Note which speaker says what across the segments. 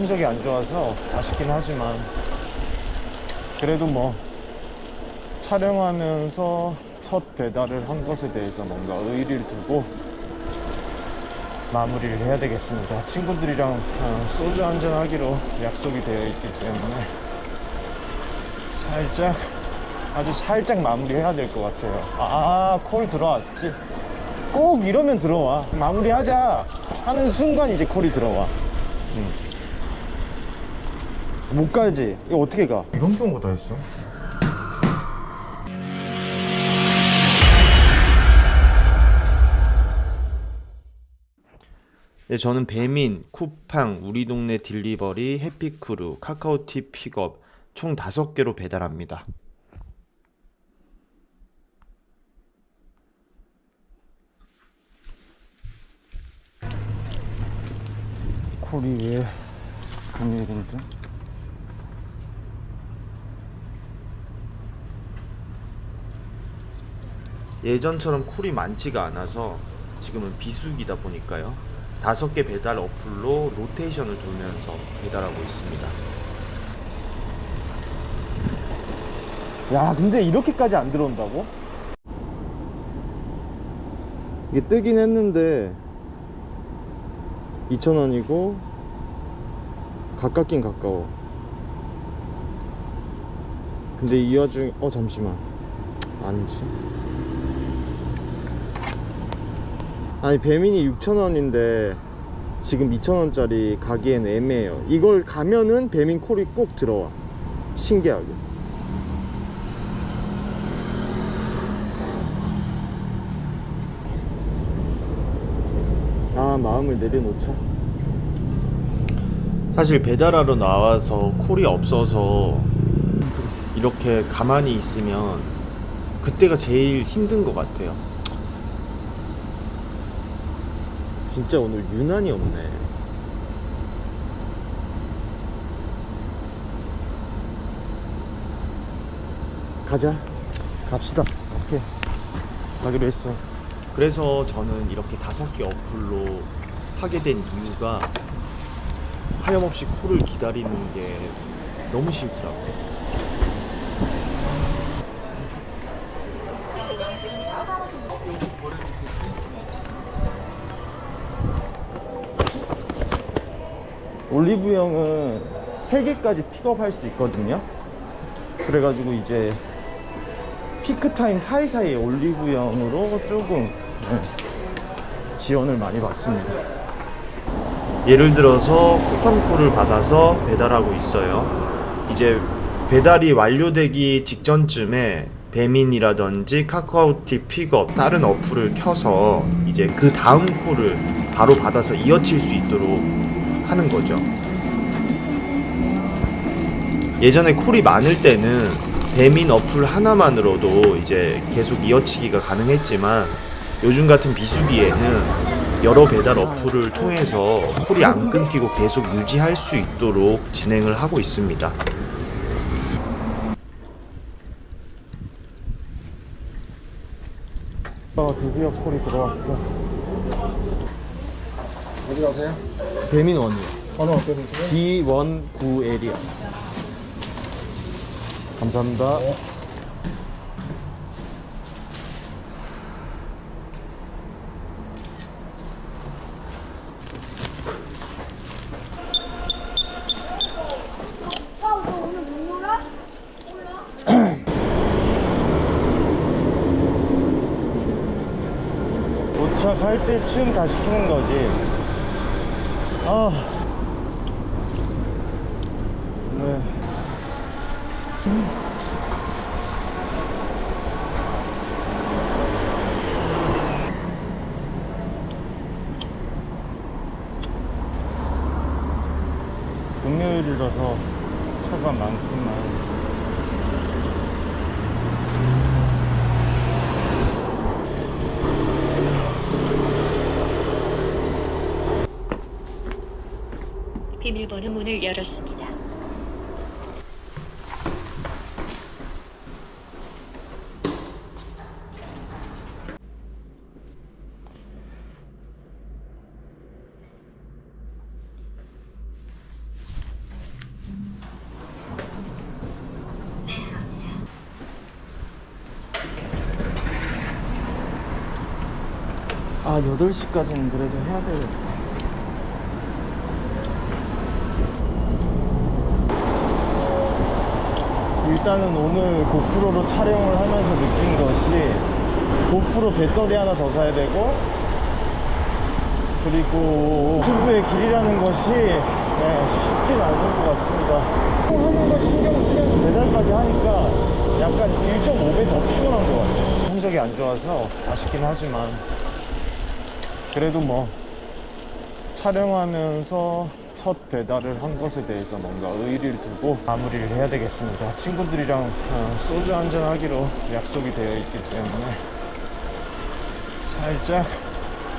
Speaker 1: 성적이 안 좋아서 아쉽긴 하지만 그래도 뭐 촬영하면서 첫 배달을 한 것에 대해서 뭔가 의의를 두고 마무리를 해야 되겠습니다. 친구들이랑 어, 소주 한잔 하기로 약속이 되어 있기 때문에 살짝 아주 살짝 마무리해야 될 것 같아요. 아, 콜 들어왔지. 꼭 이러면 들어와. 마무리하자 하는 순간 이제 콜이 들어와. 음. 못 가지. 이거 어떻게 가? 이런 경우가 다 있어. 네, 저는 배민, 쿠팡, 우리 동네 딜리버리, 해피크루, 카카오티 픽업 총 5개로 배달합니다. 콜이 왜 금요일인데? 예전처럼 콜이 많지가 않아서 지금은 비수기다 보니까요. 다섯 개 배달 어플로 로테이션을 돌면서 배달하고 있습니다. 야, 근데 이렇게까지 안 들어온다고? 이게 뜨긴 했는데 2,000원이고 가깝긴 가까워. 근데 이 와중에 어 잠시만 아니지. 아니 배민이 6,000원인데 지금 2,000원짜리 가기엔 애매해요. 이걸 가면은 배민 콜이 꼭 들어와. 신기하게. 아 마음을 내려놓자. 사실 배달하러 나와서 콜이 없어서 이렇게 가만히 있으면 그때가 제일 힘든 것 같아요. 진짜 오늘 유난히 없네. 가자. 갑시다. 오케이. 가기로 했어. 그래서 저는 이렇게 다섯 개 어플로 하게 된 이유가 하염없이 콜을 기다리는 게 너무 싫더라고요. 올리브영은 3개까지 픽업할 수 있거든요. 그래가지고 이제 피크타임 사이사이에 올리브영으로 조금 네, 지원을 많이 받습니다. 예를 들어서 쿠팡콜을 받아서 배달하고 있어요. 이제 배달이 완료되기 직전쯤에 배민이라든지 카카오티 픽업 다른 어플을 켜서 이제 그 다음 콜을 바로 받아서 이어칠 수 있도록 하는 거죠. 예전에 콜이 많을 때는 배민 어플 하나만으로도 이제 계속 이어치기가 가능했지만 요즘 같은 비수기에는 여러 배달 어플을 통해서 콜이 안 끊기고 계속 유지할 수 있도록 진행을 하고 있습니다. 어, 드디어 콜이 들어왔어.
Speaker 2: 어디 가세요?
Speaker 1: 배민 원이요.
Speaker 2: 어느 학교 되세요?
Speaker 1: B19L이요. 감사합니다.
Speaker 3: 몰라.
Speaker 1: 도착할 때쯤 다 시키는 거지. 아. 네. 금요일이라서 차가 많구만.
Speaker 4: 비밀번호 문을 열었습니다.
Speaker 5: 아 8시까지는 그래도 해야 되겠어 일단은 오늘 고프로로 촬영을 하면서 느낀 것이 고프로 배터리 하나 더 사야 되고 그리고 유튜브의 길이라는 것이 네, 쉽진 않은 것 같습니다. 하는 거 신경 쓰면서 배달까지 하니까 약간 1.5배 더 피곤한 것 같아요. 성적이 안 좋아서 아쉽긴 하지만 그래도 뭐 촬영하면서 첫 배달을 한 것에 대해서 뭔가 의의를 두고 마무리를 해야 되겠습니다. 친구들이랑 어, 소주 한잔 하기로 약속이 되어 있기 때문에 살짝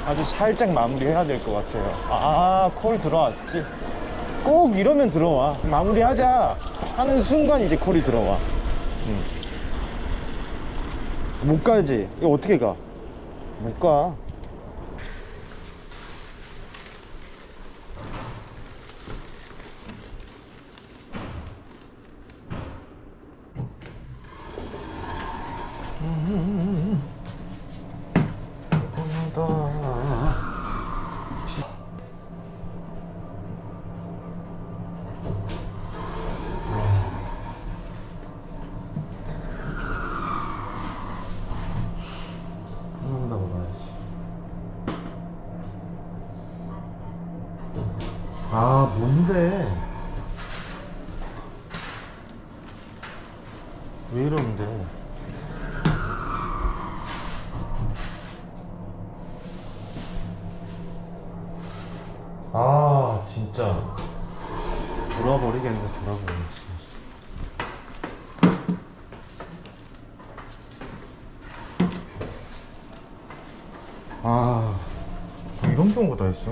Speaker 5: 아주 살짝 마무리 해야 될 것 같아요. 아, 콜 들어왔지. 꼭 이러면 들어와. 마무리하자 하는 순간 이제 콜이 들어와. 음. 못 가지. 이거 어떻게 가? 못 가. 한다 먹어야지. 아, 뭔데? 왜 이러는데? 아, 진짜. 돌아버리겠네, 돌아버리겠어. 아, 이런 경우가 다 있어?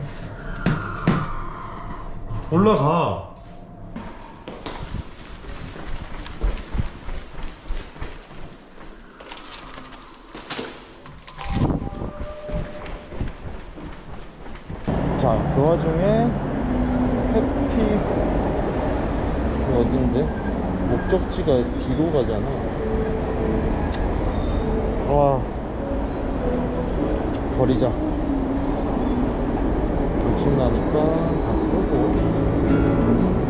Speaker 5: 올라가. 자, 그 와중에 해피 그 어딘데? 목적지가 뒤로 가잖아. 와, 버리자. 욕심나니까 다 끄고.